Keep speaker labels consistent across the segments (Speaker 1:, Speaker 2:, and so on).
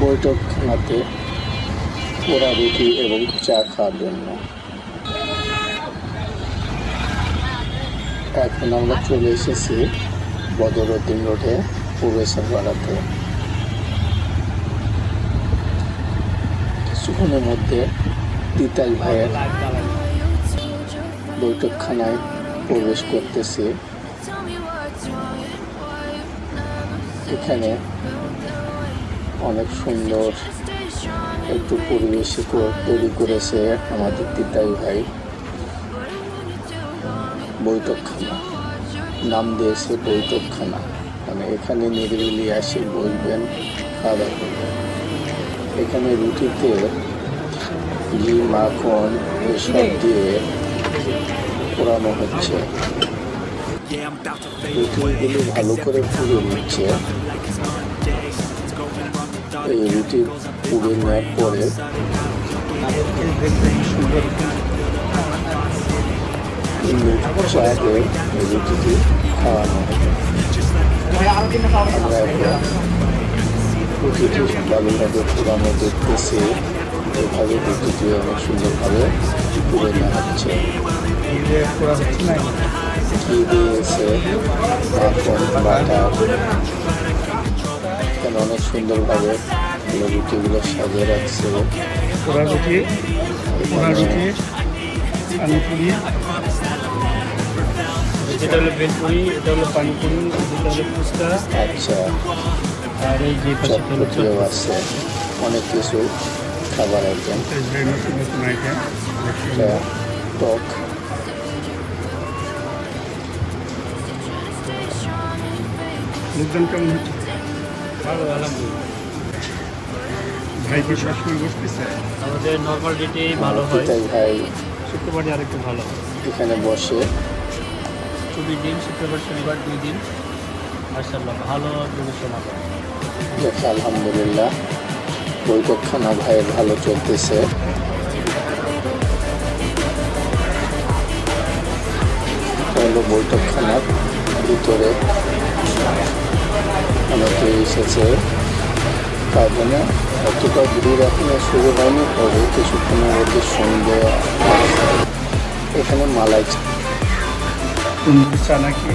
Speaker 1: বৈঠকখানাতে পোড়া রুটি এবং চা খাওয়ার জন্য। এখন আমরা চলে এসেছি বদরুদ্দিন রোডে প্রবেশের পাড়াতে কিছুক্ষণের মধ্যে তিতাই ভাইয়ের বৈঠকখানায় প্রবেশ করতেছি। এখানে অনেক সুন্দর একটু পরিবেশ তৈরি করেছে আমাদের তিতাই ভাই। বৈঠকখানা। নাম দিয়েছে বৈঠকখানা। মানে এখানে নিরিবিলি আসে বসবেন খাওয়া করবেন এখানে রুটিতে ঘি মাখন, এসব দিয়ে পোড়ানো হচ্ছে। রুটিগুলো ভালো করে পুড়ে নিচ্ছে। এই রুটি পুড়ে নেওয়ার পরে খাওয়ানো এভাবে রুটিটি অনেক সুন্দরভাবে পুড়ে নেওয়া হচ্ছে এখানে অনেক সুন্দরভাবে রুটিগুলো সাজিয়ে রাখছে।
Speaker 2: পোড়া রুটি পোড়া রুটি পানিপুরি যেটা হলো ভেলপুরি এটা হলো পানিপুরি যেটা হলো ফুচকা।
Speaker 1: আচ্ছা।
Speaker 2: আর এই যে
Speaker 1: চটপটিও আছে। অনেক কিছু খাবার আইটেম। একটা টক।
Speaker 2: কেমন হচ্ছে? ভালো আলহামদুলিল্লাহ। ভাই কি সবসময় বসতেছে আমাদের নর্মাল ডেটে ভালো হয়।
Speaker 1: ভাই।
Speaker 2: শুক্রবারে আরেকটু ভালো।
Speaker 1: এখানে বসে।
Speaker 2: ছুটির দিন শুক্রবার শনিবার দুই দিন। মার্শাল্লাহ ভালো করে
Speaker 1: আলহামদুলিল্লাহ। বৈঠকখানা ভাইয়ের ভালো চলতেছে। হলো বৈঠকখানার ভিতরে। অনেকে এসেছে। তার জন্য অতটা ভিড় এখনও শুরু হয়নি। তবে কিছুক্ষণের মধ্যে সন্ধে এখানে মালাই চা।
Speaker 2: চা নাকি?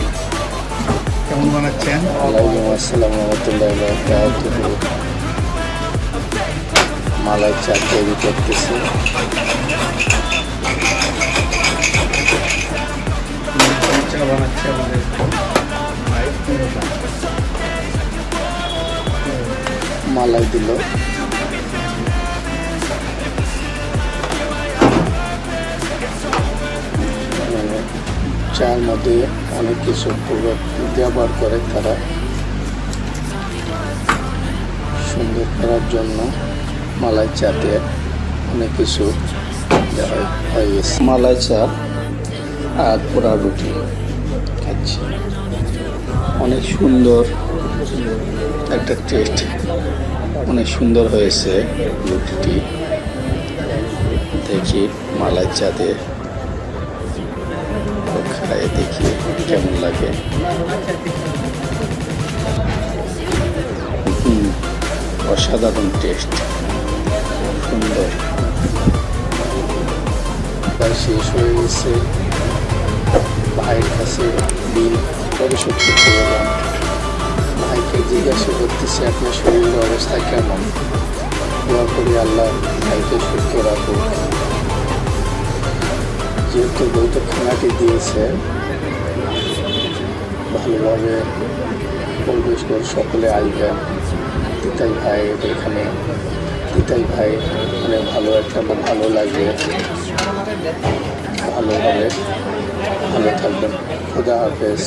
Speaker 2: কেমন বানাচ্ছেন?
Speaker 1: ওয়ালাইকুম আসসালাম রহমতুল্লাহ মালাই চা তৈরি করতেছি।
Speaker 2: চা বানাচ্ছে আমাদের।
Speaker 1: মালাই দিল। চার মধ্যে অনেক কিছু ব্যবহার করে তারা। সুন্দর করার জন্য মালাই চাতে অনেক কিছু মালাই চা আর পোড়া রুটি খাচ্ছি। অনেক সুন্দর একটা টেস্ট অনেক সুন্দর হয়েছে রুটিটি। দেখি মালাই চাঁদে খায়, দেখি কেমন লাগে। অসাধারণ টেস্ট সুন্দর। শেষ হয়ে গেছে। ভাইয়ের কাছে করতে গেলাম ভাইকে জিজ্ঞাসা করতেছি, আপনার শরীরের অবস্থা কেমন? দোয়া করি, আল্লাহ ভাইকে সুস্থ রাখুক। যেহেতু বৈঠক খানাটি দিয়েছে, ভালোভাবে পরিবেশ করে সকলে আসবেন। তিতাই ভাই এখানে, তিতাই ভাই মানে ভালো একটা ভালো লাগবে। ভালোভাবে ভালো থাকবেন। খুদা হাফেজ।